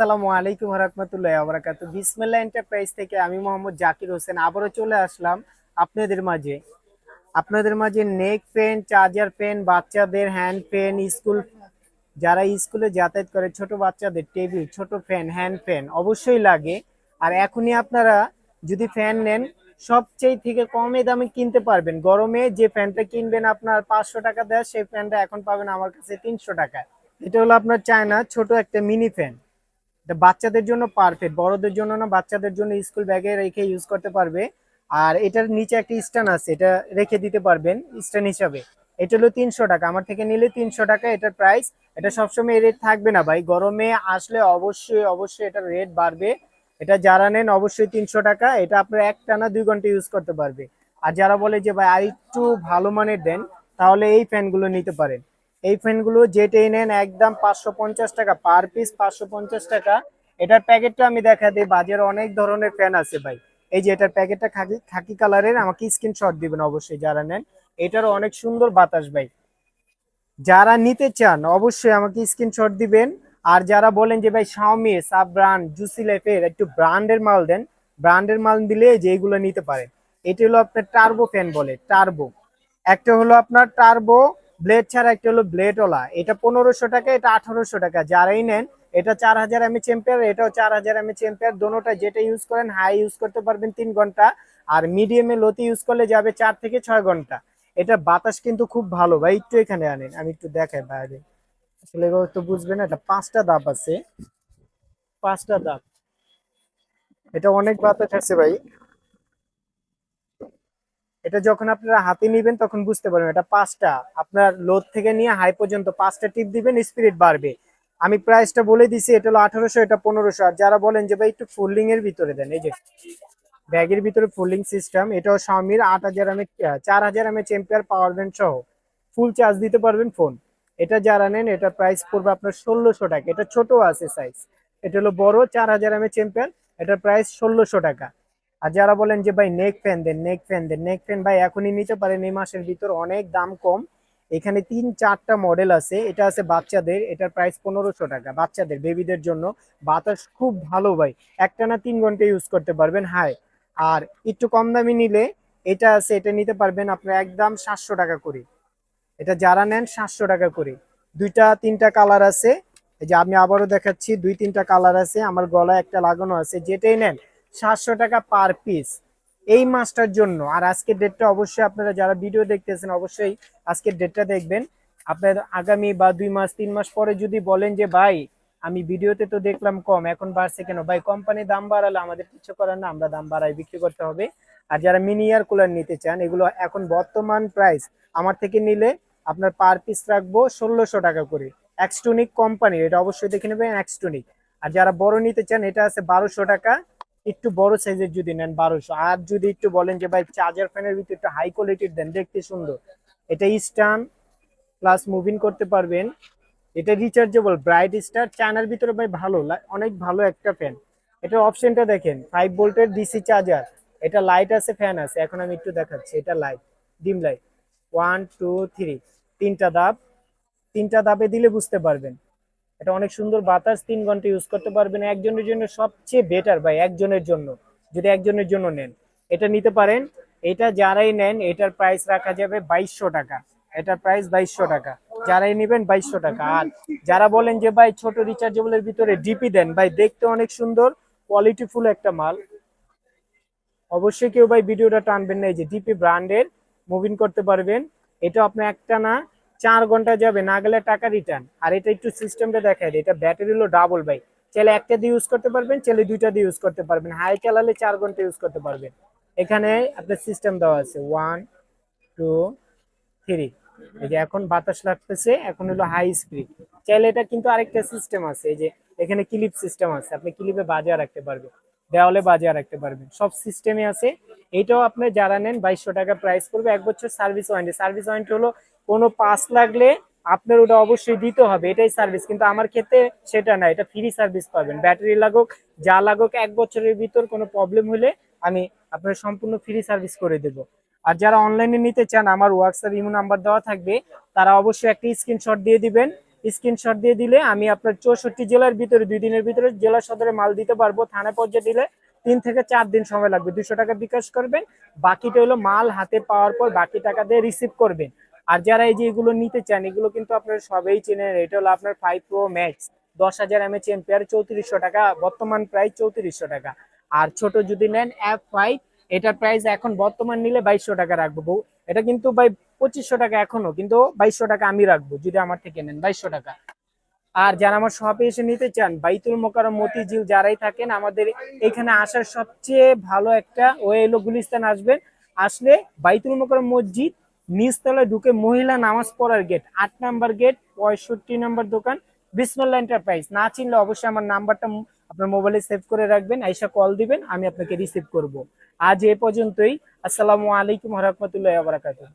আসসালামু আলাইকুম রহমতুল্লাহ আবরাকাত বিসমিল্লাহ এন্টারপ্রাইজ থেকে আমি মোহাম্মদ জাকির হোসেন আবারও চলে আসলাম আপনাদের মাঝে। আপনাদের মাঝে নেক পেন চার্জার পেন বাচ্চাদের হ্যান্ড পেন স্কুল যারা স্কুলে যাতায়াত করে, ছোট বাচ্চাদের টেবিল ছোট ফ্যান হ্যান্ড ফ্যান অবশ্যই লাগে। আর এখনই আপনারা যদি ফ্যান নেন, সবচেয়ে থেকে কমে দামে কিনতে পারবেন। গরমে যে ফ্যানটা কিনবেন, আপনার পাঁচশো টাকা দেয়, সেই ফ্যানটা এখন পাবেন আমার কাছে তিনশো টাকা। এটা হলো আপনার চায়না ছোট একটা মিনি ফ্যান এটা বাচ্চাদের জন্য পারফেক্ট বড়দের জন্য না, বাচ্চাদের জন্য স্কুল ব্যাগে রেখে ইউজ করতে পারবে। আর এটার নিচে একটা স্ট্যান্ড আছে, এটা রেখে দিতে পারবেন স্ট্যান্ড হিসাবে। এটা হলো তিনশো টাকা, আমার থেকে নিলে তিনশো টাকা এটার প্রাইস এটা সবসময় রেট থাকবে না ভাই, গরমে আসলে অবশ্যই অবশ্যই এটার রেট বাড়বে। এটা যারা নেন অবশ্যই তিনশো টাকা, এটা আপনার একটা না দুই ঘণ্টা ইউজ করতে পারবে। আর যারা বলে যে ভাই, আর একটু ভালো মানের দেন, তাহলে এই ফ্যানগুলো নিতে পারেন। এই ফ্যানগুলো যেটাই নেন একদম পাঁচশো পঞ্চাশ টাকা, পার পিস পাঁচশো পঞ্চাশ টাকা। এটার প্যাকেটটা আমি দেখা দিই, বাজারে অনেক ধরনের ফ্যান আছে ভাই। এই যে এটার প্যাকেটটা খাকি খাকি কালারের, আমাকে স্ক্রিনশট দিবেন অবশ্যই যারা নেন। এটার অনেক সুন্দর বাতাস ভাই। যারা নিতে চান, অবশ্যই আমাকে স্ক্রিনশট দিবেন। আর যারা বলেন যে ভাই শাওমি সাব ব্র্যান্ড জুসি লাইফের একটু ব্র্যান্ডের মাল দেন ব্র্যান্ডের মাল দিলে যে এইগুলো নিতে পারেন। এটি হলো আপনার টার্বো ফ্যান বলে টার্বো একটা হলো আপনার টার্বো ব্লেড ছাড়া একটা হলো ব্লেডওয়ালা এটা পনেরোশো টাকা, এটা আঠারোশো টাকা। যারাই নেন, এটা চার হাজার এমএচ এম্পিয়ার এটাও চার হাজার এমএচ এম্পিয়ার দোনোটা যেটা ইউজ করেন হাই ইউজ করতে পারবেন তিন ঘণ্টা। আর মিডিয়ামে লোতে ইউজ করলে যাবে চার থেকে ছয় ঘণ্টা। এটা বাতাস কিন্তু খুব ভালো। ভাই, একটু এখানে আনেন, আমি একটু দেখাই বাইরে। আসলে তো বুঝবে না, এটা পাঁচটা দাপ আছে। পাঁচটা দাপ এটা অনেক বাতাস আছে ভাই। এটা যখন আপনারা হাতে নিবেন, তখন বুঝতে পারবেন এটা পাঁচটা। আপনার লোড থেকে নিয়ে হাই পর্যন্ত পাঁচটা টিপ দিবেন স্পিরিট বাড়বে। আমি প্রাইসটা বলে দিছি, এটা হলো আঠারোশো, এটা পনেরোশো। আর যারা বলেন যে, ভাই, একটু ফোল্ডিং এর ভিতরে দেন। এই যে, ব্যাগের ভিতরে ফোল্ডিং সিস্টেম এটাও স্বামীর আট হাজার এম চার হাজার M H ampere power bank সহ। ফুল চার্জ দিতে পারবেন ফোন এটা যারা নেন, এটা প্রাইস পড়বে আপনার ষোলোশো টাকা। এটা ছোট আছে সাইজ এটা হলো বড়, চার হাজার এম এইচ এম্পিয়ার এটার প্রাইস ষোলোশো টাকা। আর যারা বলেন যে, ভাই নেক ফ্যান দেন নেক ফ্যান দেন নেক ফ্যান ভাই, এখনই নিতে পারেন, এই মাসের ভিতর অনেক দাম কম। এখানে তিন, চারটা মডেল আছে, এটা আছে বাচ্চাদের, এটার প্রাইস পনেরোশো টাকা, বাচ্চাদের বেবিদের জন্য। বাতাস খুব ভালো ভাই, একটা না তিন ঘণ্টা ইউজ করতে পারবেন হাই আর একটু কম দামি নিলে, এটা আছে, এটা নিতে পারবেন আপনার একদম সাতশো টাকা করে। এটা যারা নেন, সাতশো টাকা করে। দুইটা, তিনটা কালার আছে। যে আমি আবারও দেখাচ্ছি, দুই, তিনটা কালার আছে। আমার গলায় একটা লাগানো আছে, যেটাই নেন সাতশো টাকা পার পিস এই মাসটার জন্য। আর আজকের ডেটটা অবশ্যই আপনারা যারা ভিডিও দেখতেছেন, অবশ্যই আজকের ডেটটা দেখবেন। আপনার আগামী বা দুই মাস, তিন মাস পরে যদি বলেন যে, ভাই, আমি ভিডিওতে তো দেখলাম কম, এখন বাড়ছে কেন? ভাই কোম্পানি দাম বাড়ালে আমাদের কিছু করার না, আমরা দাম বাড়াই বিক্রি করতে হবে। আর যারা মিনি ইয়ার কুলার নিতে চান, এগুলো এখন বর্তমান প্রাইস আমার থেকে নিলে আপনার পার পিস রাখব ষোলোশো টাকা করে। এক্সটুনিক কোম্পানির এটা অবশ্যই দেখে নেবেন এক্সটুনিক আর যারা বড় নিতে চান, এটা আছে বারোশো টাকা। একটু বড় সাইজের যদি নেন বারোশো। আর যদি একটু বলেন যে, ভাই চার্জার ফ্যানের ভিতরে একটু হাই কোয়ালিটির দেন, দেখতে সুন্দর। এটা স্টান প্লাস মুভিং করতে পারবেন। এটা রিচার্জেবল ব্রাইট স্টার চায়নার ভিতরে, ভাই, ভালো অনেক ভালো একটা ফ্যান এটার অপশনটা দেখেন ফাইভ ভোল্টের ডিসি চার্জার এটা লাইট আছে ফ্যান আছে। এখন আমি একটু দেখাচ্ছি, এটা light dim light one two three তিনটা দাব। তিনটা দাবে দিলে বুঝতে পারবেন। এটা অনেক সুন্দর বাতাস, তিন ঘণ্টা ইউজ করতে পারবেন। একজনের জন্য সবচেয়ে বেটার ভাই, একজনের জন্য। যদি একজনের জন্য নেন, এটা নিতে পারেন। এটা যারাই নেন, এটার প্রাইস রাখা যাবে বাইশশো টাকা। এটার প্রাইস বাইশশো টাকা। যারাই নেবেন, বাইশশো টাকা। আর যারা বলেন যে, ভাই, ছোট রিচার্জেবলের ভিতরে ডিপি দেন। ভাই, দেখতে অনেক সুন্দর কোয়ালিটিফুল একটা মাল। অবশ্যই কেউ ভাই, ভিডিওটা টানবেন না। এই যে ডিপি ব্র্যান্ডের মুভিং করতে পারবেন। এটা আপনার একটা না চার ঘণ্টা যাবে, না গেলে টাকা রিটার্ন আর এটা একটু সিস্টেমটা দেখায় দিই। এটা ব্যাটারি হলো ডাবল ভাই। চাইলে একটা দিয়ে ইউজ করতে পারবেন, চাইলে দুইটা দিয়ে ইউজ করতে পারবেন। হাই চালালে চার ঘণ্টা ইউজ করতে পারবেন। এখানে আপনার সিস্টেম দেওয়া আছে ওয়ান টু থ্রি এই যে এখন বাতাস লাগতেছে, এখন হলো হাই স্পিড চাইলে এটা কিন্তু আরেকটা সিস্টেম আছে, এই যে এখানে ক্লিপ সিস্টেম আছে, আপনি ক্লিপে বাজিয়ে রাখতে পারবেন। দেওয়ালে বাজিয়ে রাখতে পারবেন। সব সিস্টেমে আছে। এটাও আপনি যারা নেন, বাইশশো টাকা প্রাইস পড়বে। এক বছর সার্ভিস ওয়ারেন্টি সার্ভিস ওয়ারেন্টি হলো কোনো পাস লাগলে আপনার ওটা অবশ্যই দিতে হবে। এটাই সার্ভিস কিন্তু আমার ক্ষেত্রে সেটা না। এটা ফ্রি সার্ভিস পাবেন। ব্যাটারি লাগুক, যা লাগুক, এক বছরের ভিতর কোনো প্রবলেম হলে আমি আপনার সম্পূর্ণ ফ্রি সার্ভিস করে দেবো। আর যারা অনলাইনে নিতে চান, আমার হোয়াটসঅ্যাপ ইমো নাম্বার দেওয়া থাকবে। তারা অবশ্যই একটা স্ক্রিনশট দিয়ে দিবেন। স্ক্রিনশট দিয়ে দিলে আমি আপনার চৌষট্টি জেলার ভিতরে, দুই দিনের ভিতরে জেলা সদরে মাল দিতে পারব। থানা পর্যায়ে দিলে তিন থেকে চার দিন সময় লাগবে। দুশো টাকা বিকাশ করবেন। বাকিটা হলো মাল হাতে পাওয়ার পর বাকি টাকা দিয়ে রিসিভ করবেন। আর যারা এই যে এগুলো নিতে চান, এগুলো কিন্তু আপনারা সবাই চেনেন। এটা হলো আপনার ফাইভ প্রো ম্যাক্স দশ হাজার এমএচ এম্পিয়ার চৌত্রিশশো টাকা, বর্তমান প্রাইস চৌত্রিশশো টাকা। আর ছোট যদি নেন এফ ফাইভ এটার প্রাইস এখন বর্তমান নিলে বাইশশো টাকা রাখব। এটা কিন্তু ভাই পঁচিশশো টাকা এখনও, কিন্তু বাইশশো টাকা আমি রাখব, যদি আমার থেকে নেন, বাইশশো টাকা। আর যারা আমার শপে এসে নিতে চান, বাইতুল মোকারম মতিঝিল যারাই থাকেন, আমাদের এখানে আসার সবচেয়ে ভালো একটা ওয়ে এলো গুলিস্তান আসবেন। আসলে বাইতুল মোকারম মসজিদ, নিচতলায় ঢুকে মহিলা নামাজ পড়ার গেট আট নাম্বার গেট পঁয়ষট্টি নাম্বার দোকান বিসমুল্লা এন্টারপ্রাইজ না চিনলে অবশ্যই আমার নাম্বারটা আপনার মোবাইলে সেভ করে রাখবেন, আইসা কল দিবেন, আমি আপনাকে রিসিভ করব। আজ এ পর্যন্তই। আসসালামু আলাইকুম রহমতুল্লাহ বারাকাতুহ।